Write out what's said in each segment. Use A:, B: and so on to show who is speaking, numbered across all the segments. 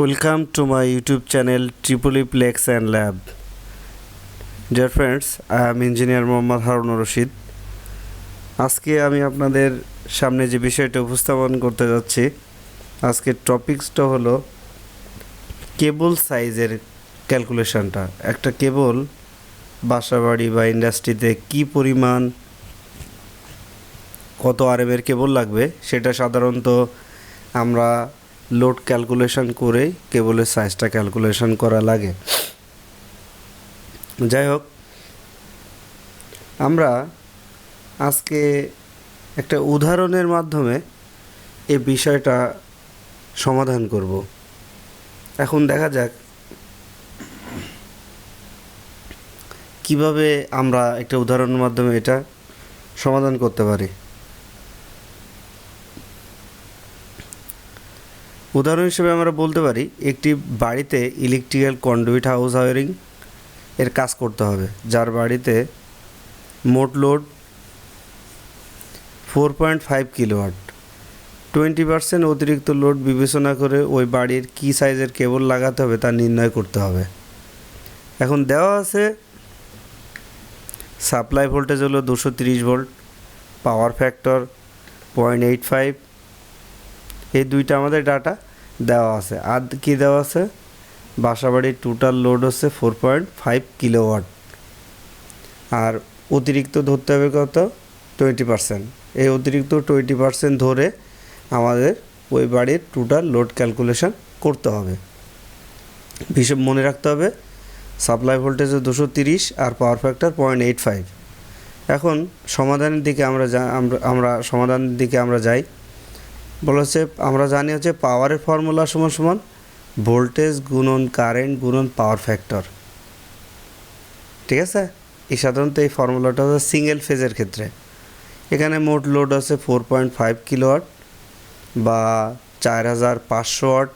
A: Welcome to my YouTube channel Tripoli প্লেক্স and lab dear friends I am engineer Mohammad Harunur Rashid আজকে আমি আপনাদের সামনে যে বিষয়টা উপস্থাপন করতে যাচ্ছি, আজকের টপিকসটা হলো কেবল সাইজের ক্যালকুলেশনটা। একটা কেবল বাসাবাড়ি বা ইন্ডাস্ট্রিতে কি পরিমাণ কত আরএমের কেবল লাগবে, সেটা সাধারণত আমরা লোড ক্যালকুলেশন করেই কেবলের সাইজটা ক্যালকুলেশন করা লাগে। যাই হোক আমরা আজকে একটা উদাহরণের মাধ্যমে এই বিষয়টা সমাধান করব। এখন দেখা যাক কীভাবে আমরা একটা উদাহরণের মাধ্যমে এটা সমাধান করতে পারি। উদাহরণ হিসেবে আমরা বলতে পারি, একটি বাড়িতে ইলেকট্রিক্যাল কন্ডুইট হাউস ওয়ারিং এর কাজ করতে হবে। যার বাড়িতে মোট load four point five kilowatt twenty percent অতিরিক্ত লোড বিবেচনা করে ওই বাড়ির কী সাইজের কেবল লাগাতে হবে তা নির্ণয় করতে হবে। এখন দেওয়া আছে সাপ্লাই ভোল্টেজ হলো দুশো তিরিশ volt power factor point eight five এই দুইটা আমাদের ডাটা দেওয়া আছে। আর কী দেওয়া আছে? বাসাবাড়ির টোটাল লোড হচ্ছে ফোর পয়েন্ট ফাইভ কিলোওয়াট আর অতিরিক্ত ধরতে হবে কত? টোয়েন্টি পার্সেন্ট এই অতিরিক্ত টোয়েন্টি পার্সেন্ট ধরে আমাদের ওই বাড়ির টোটাল লোড ক্যালকুলেশন করতে হবে। হিসেব মনে রাখতে হবে সাপ্লাই ভোল্টেজ দুশো তিরিশ আর power factor point eight five এখন সমাধানের দিকে আমরা যা আমরা আমরা সমাধানের দিকে আমরা যাই। বলা হচ্ছে, আমরা জানি হচ্ছে পাওয়ারের ফর্মুলা সমান সমান ভোল্টেজ গুণন কারেন্ট গুণন পাওয়ার ফ্যাক্টর ঠিক আছে? এই সাধারণত এই ফর্মুলাটা হচ্ছে সিঙ্গেল ফেজের ক্ষেত্রে। এখানে মোট লোড আছে ফোর পয়েন্ট ফাইভ কিলোওয়াট বা চার হাজার পাঁচশো ওয়াট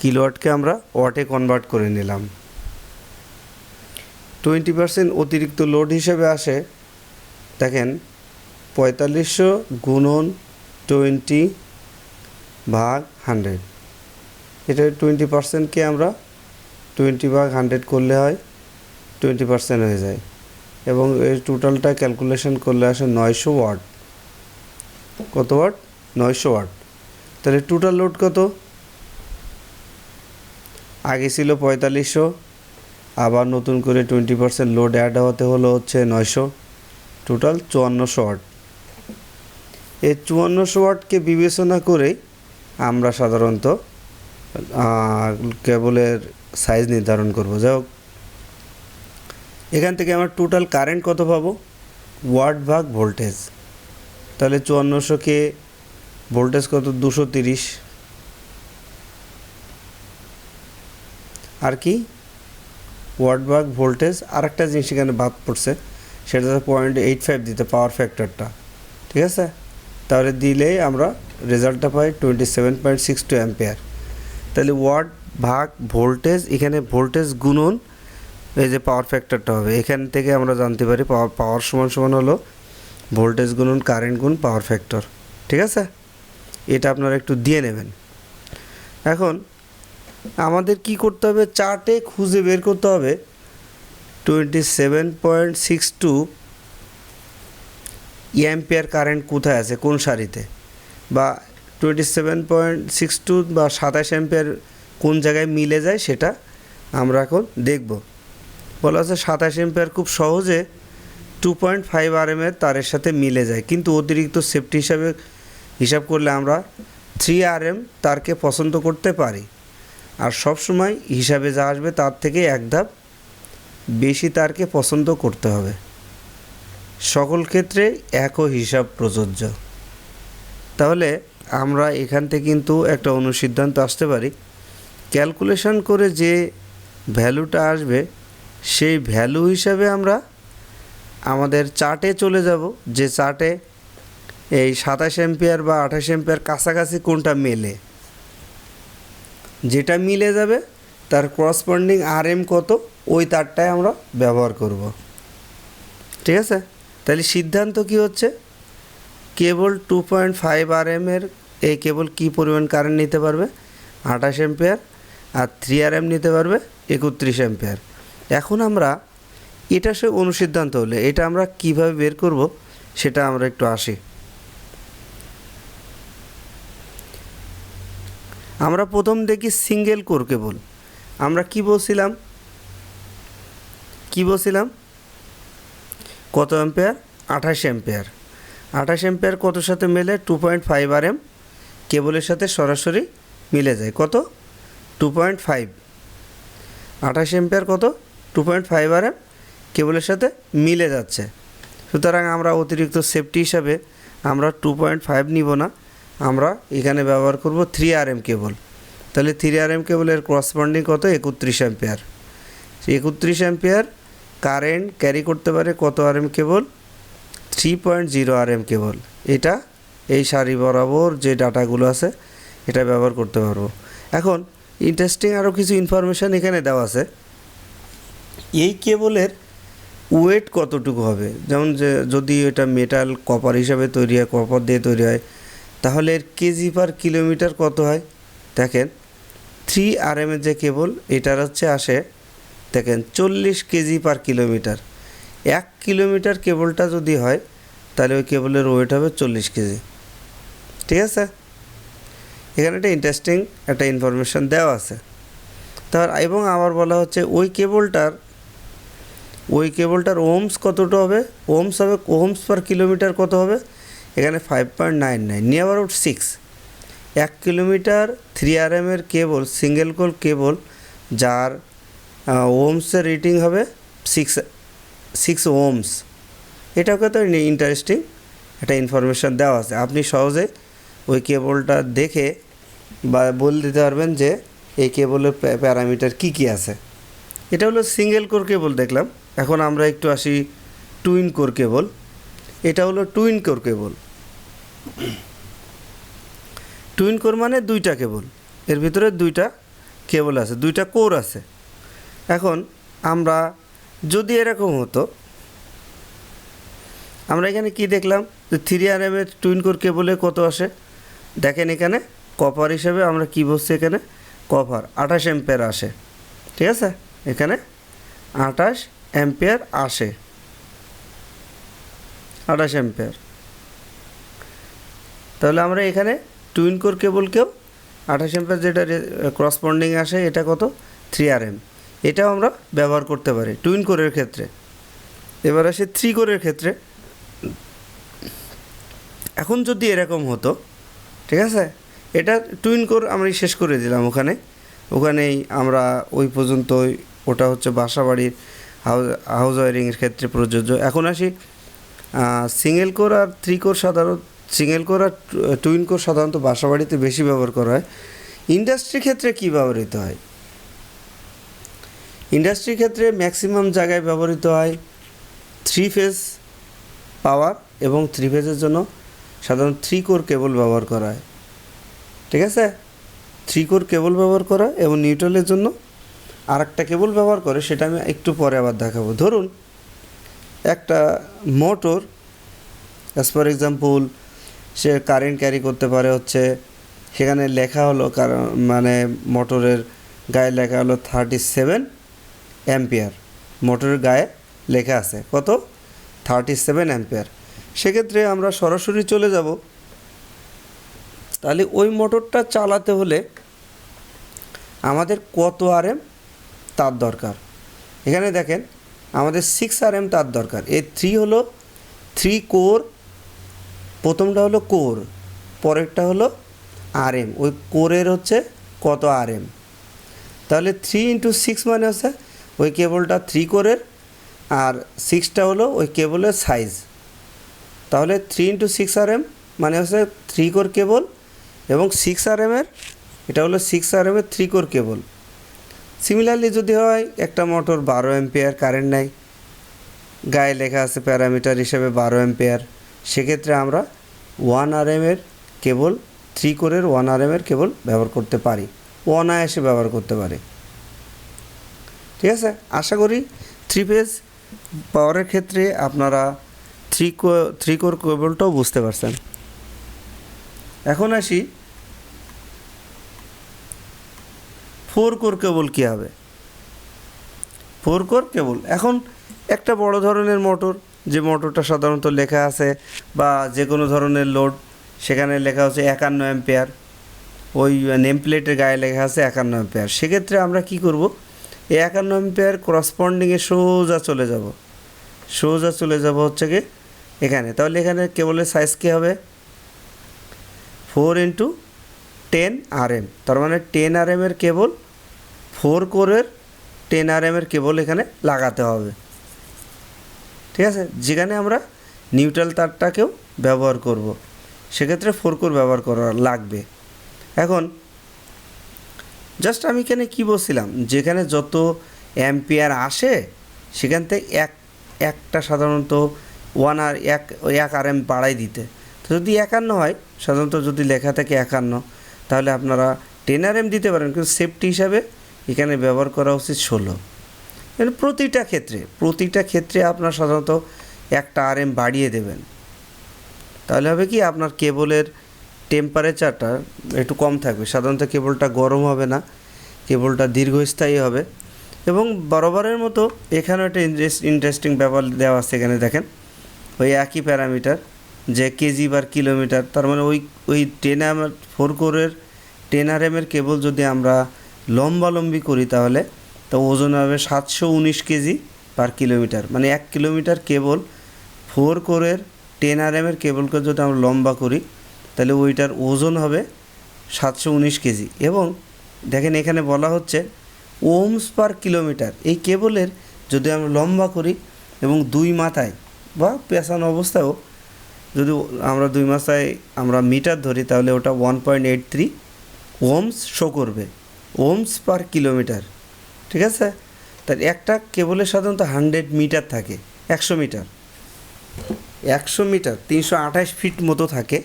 A: কিলোওয়াটকে আমরা ওয়াটে কনভার্ট করে নিলাম। টোয়েন্টি পার্সেন্ট অতিরিক্ত লোড হিসেবে আসে, দেখেন, পঁয়তাল্লিশশো গুণন টোয়েন্টি ভাগ হান্ড্রেড এটা টোয়েন্টি পার্সেন্টকে আমরা টোয়েন্টি ভাগ হান্ড্রেড করলে হয় টোয়েন্টি পার্সেন্ট হয়ে যায়। এবং এই টোটালটা ক্যালকুলেশন করলে আসে নয়শো ওয়াট কত ওয়াট নয়শো ওয়াট তাহলে টোটাল লোড কত? আগে ছিল পঁয়তাল্লিশশো, আবার নতুন করে টোয়েন্টি পার্সেন্ট লোড অ্যাড হতে হলো হচ্ছে নয়শো। টোটাল চুয়ান্নশো ওয়াট এই চুয়ান্নশো ওয়াটকে বিবেচনা করে আমরা সাধারণত কেবলের সাইজ নির্ধারণ করব। যাই হোক, এখান থেকে আমার টোটাল কারেন্ট কত পাবো? ওয়াট ভাগ ভোল্টেজ তাহলে চুয়ান্নশোকে ভোল্টেজ কত? দুশো তিরিশ। আর কি? ওয়াট ভাগ ভোল্টেজ আর একটা জিনিস এখানে বাদ পড়ছে, সেটা পয়েন্ট এইট ফাইভ দিতে পাওয়ার ফ্যাক্টরটা ঠিক আছে? তাহলে দিলেই আমরা রেজাল্টটা পাই twenty seven point six two ampere তাহলে ওয়াট ভাগ ভোল্টেজ এখানে ভোল্টেজ গুণন এই যে পাওয়ার ফ্যাক্টরটা হবে। এখান থেকে আমরা জানতে পারি পাওয়ার পাওয়ার সমান সমান হলো ভোল্টেজ গুণন কারেন্ট গুণ পাওয়ার ফ্যাক্টর ঠিক আছে? এটা আপনারা একটু দিয়ে নেবেন। এখন আমাদের কি করতে হবে? চার্টে খুঁজে বের করতে হবে। Twenty seven point six two ampere current কোথায় আছে? কোন সারিতে? বা twenty seven point six two বা সাতাশ অ্যাম্পিয়ার কোন জায়গায় মিলে যায় সেটা আমরা এখন দেখব। বলা আছে সাতাশ অ্যাম্পিয়ার খুব সহজে টু পয়েন্ট ফাইভ আর এর তারের সাথে মিলে যায়। কিন্তু অতিরিক্ত সেফটি হিসাবে হিসাব করলে আমরা থ্রি আর এম তারকে পছন্দ করতে পারি। আর সব সময় হিসাবে যা আসবে তার থেকে এক ধাপ বেশি তারকে পছন্দ করতে হবে। সকল ক্ষেত্রে একও হিসাব প্রযোজ্য। তাহলে আমরা এখান থেকে কিন্তু একটা অনুসিদ্ধান্ত আসতে পারি। ক্যালকুলেশন করে যে ভ্যালুটা আসবে, সেই ভ্যালু হিসাবে আমরা আমাদের চার্টে চলে যাব, যে চার্টে এই সাতাশ এম্পিয়ার বা আঠাশ এম্পিয়ার কাছাকাছি কোনটা মেলে। যেটা মিলে যাবে, তার করসপন্ডিং আর এম কত, ওই তারটাই আমরা ব্যবহার করব। ঠিক আছে? তাহলে সিদ্ধান্ত কি হচ্ছে? Cable two point five R এর এই কেবল কী পরিমাণ কারেন্ট নিতে পারবে? আঠাশ এম্পিয়ার আর থ্রি আর এম নিতে পারবে? একত্রিশ এম্পেয়ার এখন আমরা এটা সে অনুসিদ্ধান্ত হলে, এটা আমরা কীভাবে বের করব? সেটা আমরা একটু আসি। আমরা প্রথম দেখি সিঙ্গেল কোর কেবল আমরা কি বলছিলাম? কি বলছিলাম? কত অ্যাম্পেয়ার? আঠাশ অ্যাম্পেয়ার। আঠাশ অ্যাম্পেয়ার কত সাথে মেলে? Two point five R M কেবলের সাথে সরাসরি মিলে যায়। কত? টু পয়েন্ট ফাইভ আঠাশ এম্পিয়ার কত? Two point five R M কেবলের সাথে মিলে যাচ্ছে। সুতরাং আমরা অতিরিক্ত সেফটি হিসাবে আমরা টু পয়েন্ট ফাইভ নিব না। আমরা এখানে ব্যবহার করব থ্রি আর এম কেবল। তাহলে থ্রি আর এম কেবলের করসপন্ডিং কত? একত্রিশ অ্যাম্পিয়ার। একত্রিশ অ্যাম্পিয়ার কারেন্ট ক্যারি করতে পারে কত R M cable? Three point zero R M cable. এটা এই সারি বরাবর যে ডাটাগুলো আছে, এটা ব্যবহার করতে পারব। এখন ইন্টারেস্টিং আরও কিছু ইনফরমেশান এখানে দেওয়া আছে। এই কেবলের ওয়েট কতটুকু হবে? যেমন যে, যদি এটা মেটাল কপার হিসাবে তৈরি হয় কপার দিয়ে তৈরি হয়, তাহলে এর কেজি পার কিলোমিটার কত হয়? দেখেন থ্রি আর এর যে কেবল, এটার হচ্ছে আসে দেখেন চল্লিশ কেজি পার কিলোমিটার। এক কিলোমিটার কেবলটা যদি হয়, তাহলে ওই কেবলের ওয়েট হবে চল্লিশ কেজি। ঠিক আছে? এখানে একটা ইন্টারেস্টিং একটা ইনফরমেশান দেওয়া আছে। তার, এবং আবার বলা হচ্ছে, ওই কেবলটার ওই কেবলটার ওমস কতটা হবে? ওমস হবে ওমস পার কিলোমিটার কত হবে? এখানে five point nine nine near about six এক কিলোমিটার থ্রি আর এমের কেবল সিঙ্গেল কোল কেবল, যার ওমসের রেটিং হবে সিক্স সিক্স ওমস। এটাও কত ইন্টারেস্টিং একটা ইনফরমেশান দেওয়া আছে। আপনি সহজে ওই কেবলটা দেখে বা বলে দিতে পারবেন যে এই কেবলের প্যারামিটার কি কি আছে। এটা হলো সিঙ্গেল কোর কেবল দেখলাম। এখন আমরা একটু আসি টুইন কোর কেবল এটা হলো twin core cable twin core মানে দুইটা কেবল এর ভিতরে দুইটা কেবল আছে, দুইটা কোর আছে। এখন আমরা যদি এরকম হতো, আমরা এখানে কি দেখলাম? যে থ্রি আর এম এর টুইন কোর কেবলে কত আসে? দেখেন এখানে কপার হিসেবে আমরা কি বলছি এখানে? কপার আঠাশ এম্পিয়ার আসে। ঠিক আছে? এখানে আঠাশ অ্যাম্পিয়ার আসে। আঠাশ অ্যাম্পিয়ার তাহলে আমরা এখানে টুইন কোর কেবলকেও আঠাশ অ্যাম্পিয়ার যেটা ক্রসপন্ডিং আসে, এটা কত? থ্রি আর এম এটাও আমরা ব্যবহার করতে পারি টুইন কোরের ক্ষেত্রে। এবার আসে থ্রি কোরের ক্ষেত্রে। এখন যদি এরকম হতো, ঠিক আছে? এটা টুইন কোর আমরা শেষ করে দিলাম ওখানে। ওখানেই আমরা ওই পর্যন্ত ওটা হচ্ছে বাসা বাড়ির হাউস ওয়ারিংয়ের ক্ষেত্রে প্রযোজ্য। এখন আসি সিঙ্গেল কোর আর থ্রি কোর সাধারণত সিঙ্গেল কোর আর টুইন কোর সাধারণত বাসা বাড়িতে বেশি ব্যবহার করা হয়। ইন্ডাস্ট্রির ক্ষেত্রে কী ব্যবহৃত হয়? ইন্ডাস্ট্রির ক্ষেত্রে ম্যাক্সিমাম জায়গায় ব্যবহৃত হয় থ্রি ফেজ পাওয়ার এবং থ্রি ফেজের জন্য সাধারণত থ্রি কোর কেবল ব্যবহার করা হয়। ঠিক আছে? থ্রি কোর কেবল ব্যবহার করা এবং নিউট্রালের জন্য আর একটা কেবল ব্যবহার করে সেটা আমি একটু পরে আবার দেখাবো। ধরুন, একটা মোটর অ্যাজ ফর এক্সাম্পল সে কারেন্ট ক্যারি করতে পারে হচ্ছে, সেখানে লেখা হলো কারণ মানে মোটরের গায়ে লেখা হলো থার্টি সেভেন অ্যাম্পিয়ার। মোটরের গায়ে লেখা আছে, কত? Thirty seven ampere. সেক্ষেত্রে আমরা সরাসরি চলে যাব। তাহলে ওই মোটরটা চালাতে হলে আমাদের কত আর এম তার দরকার। এখানে দেখেন, আমাদের সিক্স আর এম তার দরকার। এই থ্রি হলো থ্রি কোর প্রথমটা হলো কোর পরেরটা হলো আর এম ওই কোরের হচ্ছে কত আর এম তাহলে থ্রি ইন্টু সিক্স মানে হচ্ছে ওই কেবলটা থ্রি কোরের আর সিক্সটা হলো ওই কেবলের সাইজ তাহলে three into six R M মানে হচ্ছে থ্রি কোর কেবল এবং সিক্স আর এমের এটা হলো সিক্স আর এমের থ্রি কোর কেবল। সিমিলারলি যদি হয়, একটা মোটর বারো এম্পিয়ার কারেন্ট নেয়। গায়ে লেখা আছে প্যারামিটার হিসেবে বারো এম্পিয়ার সেক্ষেত্রে আমরা ওয়ান আর এমের কেবল থ্রি কোরের ওয়ান আর এমের কেবল ব্যবহার করতে পারি। অনায়াসে ব্যবহার করতে পারি। ঠিক আছে? আশা করি থ্রি ফেজ পাওয়ারের ক্ষেত্রে আপনারা থ্রি থ্রি কোর কেবলটাও বুঝতে পারছেন। এখন আসি ফোর কোর কেবল কী হবে? ফোর কোর কেবল এখন একটা বড় ধরনের মোটর যে মোটরটা সাধারণত লেখা আছে বা যে কোনো ধরনের লোড সেখানে লেখা হচ্ছে একান্ন অ্যাম্পেয়ার ওই নেম প্লেটের গায়ে লেখা আছে একান্ন অ্যাম্পেয়ার সেক্ষেত্রে আমরা কি করব? এই একান্ন অ্যাম্পেয়ার করসপন্ডিংয়ে সোজা চলে যাব। সোজা চলে যাব হচ্ছে কি এখানে। তাহলে এখানে কেবলের সাইজ কী হবে? Four into ten R M তার মানে টেন আর এমের কেবল ফোর কোরের টেন আর এমের কেবল এখানে লাগাতে হবে। ঠিক আছে? যেখানে আমরা নিউট্রাল তারটাকেও ব্যবহার করব। সেক্ষেত্রে ফোর কোর ব্যবহার করা লাগবে। এখন জাস্ট আমি এখানে কী বলছিলাম? যেখানে যত অ্যাম্পিয়ার আসে, সেখান থেকে এক, একটা সাধারণত ওয়ান আর এক এক আর এম বাড়াই দিতে। তো যদি একান্ন হয়, সাধারণত যদি লেখা থাকে একান্ন, তাহলে আপনারা টেন আর এম দিতে পারেন, কিন্তু সেফটি হিসাবে এখানে ব্যবহার করা উচিত ষোলো। প্রতিটা ক্ষেত্রে প্রতিটা ক্ষেত্রে আপনার সাধারণত একটা আর এম বাড়িয়ে দেবেন। তাহলে হবে কি? আপনার কেবলের টেম্পারেচারটা একটু কম থাকবে। সাধারণত কেবলটা গরম হবে না, কেবলটা দীর্ঘস্থায়ী হবে। এবং বরাবরের মতো এখানেও একটা ইন্টারেস্টিং ব্যাপার দেওয়া আছে এখানে দেখেন। ওই একই প্যারামিটার, যে কেজি বার কিলোমিটার তার মানে ওই ওই টেন এম ফোর কোরের টেন আর এমের কেবল যদি আমরা লম্বালম্বি করি তাহলে, তো ওজন হবে সাতশো উনিশ কেজি পার কিলোমিটার মানে এক কিলোমিটার কেবল ফোর কোরের টেন আর এমের কেবলকে যদি আমরা লম্বা করি তাহলে ওইটার ওজন হবে সাতশো উনিশ কেজি। এবং দেখেন এখানে বলা হচ্ছে ওমস পার কিলোমিটার। এই কেবলের যদি আমরা লম্বা করি এবং দুই মাথায় বা পেছানো অবস্থায়ও যদি আমরা দুই মাথায় আমরা মিটার ধরি তাহলে ওটা one point eight three ohms show করবে। Ohms per kilometre. ঠিক আছে? তার একটা কেবলের সাধারণত হান্ড্রেড মিটার থাকে, একশো মিটার। একশো মিটার, তিনশো আঠাশ ফিট মতো থাকে।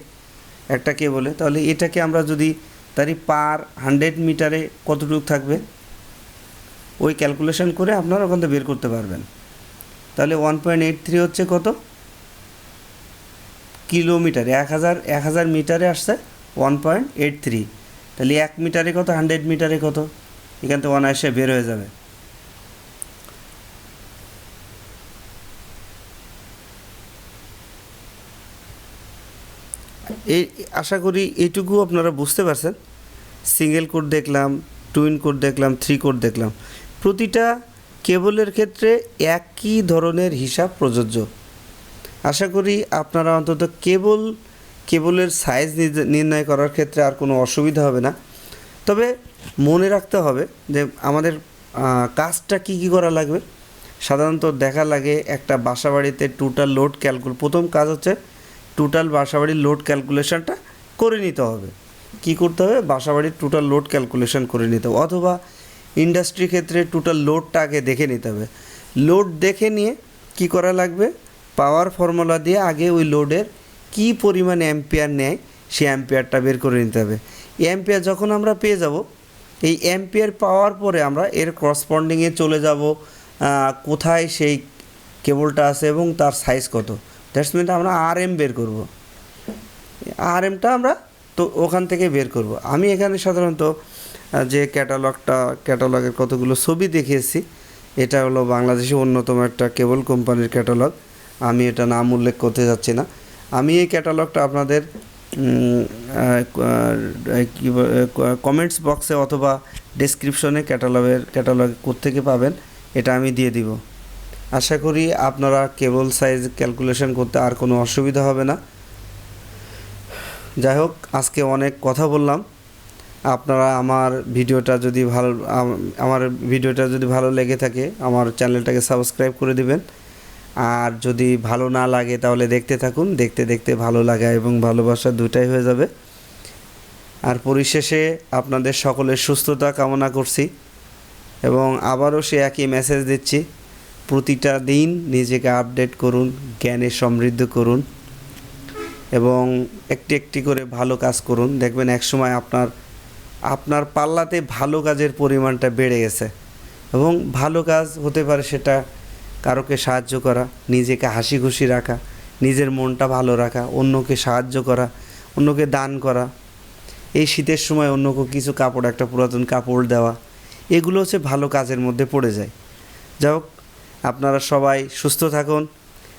A: একটা কেবলে তাহলে এটাকে আমরা যদি তারই পার হান্ড্রেড মিটারে কতটুকু থাকবে? ওই ক্যালকুলেশন করে আপনারা ওখান থেকে বের করতে পারবেন। তাহলে ওয়ান পয়েন্ট এইট থ্রি হচ্ছে কত? কিলোমিটার, এক হাজার এক হাজার মিটারে আসছে ওয়ান পয়েন্ট এইট থ্রি। তাহলে এক মিটারে কত? হান্ড্রেড মিটারে কত? এখান থেকে অনায়াসে বের হয়ে যাবে। এই আশা করি এইটুকু আপনারা বুঝতে পারছেন। সিঙ্গেল কোড দেখলাম, টুইন কোড দেখলাম, থ্রি কোড দেখলাম। প্রতিটা কেবলের ক্ষেত্রে একই ধরনের হিসাব প্রযোজ্য। আশা করি আপনারা অন্তত কেবল, কেবলের সাইজ নির্ণয় করার ক্ষেত্রে আর কোনো অসুবিধা হবে না। তবে মনে রাখতে হবে যে আমাদের কাজটা কী কী করা লাগবে? সাধারণত দেখা লাগে একটা বাসা বাড়িতে টোটাল লোড ক্যালকুল প্রথম কাজ হচ্ছে টোটাল বাসাবাড়ির লোড ক্যালকুলেশনটা করে নিতে হবে। কি করতে হবে? বাসাবাড়ির টোটাল লোড ক্যালকুলেশন করে নিতে হবে। অথবা ইন্ডাস্ট্রি ক্ষেত্রে টোটাল লোডটা আগে দেখে নিতে হবে। লোড দেখে নিয়ে কি করা লাগবে? পাওয়ার ফর্মুলা দিয়ে আগে ওই লোডের কি পরিমাণ অ্যাম্পিয়ার নেয় সে অ্যাম্পিয়ারটা বের করে নিতে হবে। অ্যাম্পিয়ার যখন আমরা পেয়ে যাব, এই অ্যাম্পিয়ার পাওয়ার পরে আমরা এর করসপন্ডিংয়ে চলে যাব কোথায় সেই কেবলটা আছে এবং তার সাইজ কত। দ্যাটস মিন আমরা আর এম বের করব। আর এমটা আমরা তো ওখান থেকে বের করব। আমি এখানে সাধারণত যে ক্যাটালগটা ক্যাটালগের কতগুলো ছবি দেখিয়েছি, এটা হলো বাংলাদেশের অন্যতম একটা কেবল কোম্পানির ক্যাটালগ আমি এটা নাম উল্লেখ করতে যাচ্ছি না। আমি এই ক্যাটালগটা আপনাদের কমেন্টস বক্সে অথবা ডেসক্রিপশনে ক্যাটালগের ক্যাটালগ কোত্থেকে পাবেন, এটা আমি দিয়ে দিব। আশা করি আপনারা কেবল সাইজ ক্যালকুলেশন করতে আর কোনো অসুবিধা হবে না। যাই হোক, আজকে অনেক কথা বললাম। আপনারা আমার ভিডিওটা যদি ভালো আমার ভিডিওটা যদি ভালো লেগে থাকে, আমার চ্যানেলটাকে সাবস্ক্রাইব করে দিবেন। আর যদি ভালো না লাগে, তাহলে দেখতে থাকুন। দেখতে দেখতে ভালো লাগা এবং ভালোবাসা দুটাই হয়ে যাবে। আর পরিশেষে আপনাদের সকলের সুস্থতা কামনা করছি। এবং আবারও সে একই মেসেজ দিচ্ছি। প্রতিটা দিন নিজেকে আপডেট করুন, জ্ঞানে সমৃদ্ধ করুন এবং একটি একটি করে ভালো কাজ করুন। দেখবেন একসময় আপনার আপনার পাল্লাতে ভালো কাজের পরিমাণটা বেড়ে গেছে এবং ভালো কাজ হতে পারে সেটা কারোকে সাহায্য করা, নিজেকে হাসি খুশি রাখা, নিজের মনটা ভালো রাখা, অন্যকে সাহায্য করা, অন্যকে দান করা। এই শীতের সময় অন্যকে কিছু কাপড়, একটা পুরাতন কাপড় দেওয়া, এগুলো হচ্ছে ভালো কাজের মধ্যে পড়ে যায়। যাই হোক আপনারা সবাই সুস্থ থাকুন।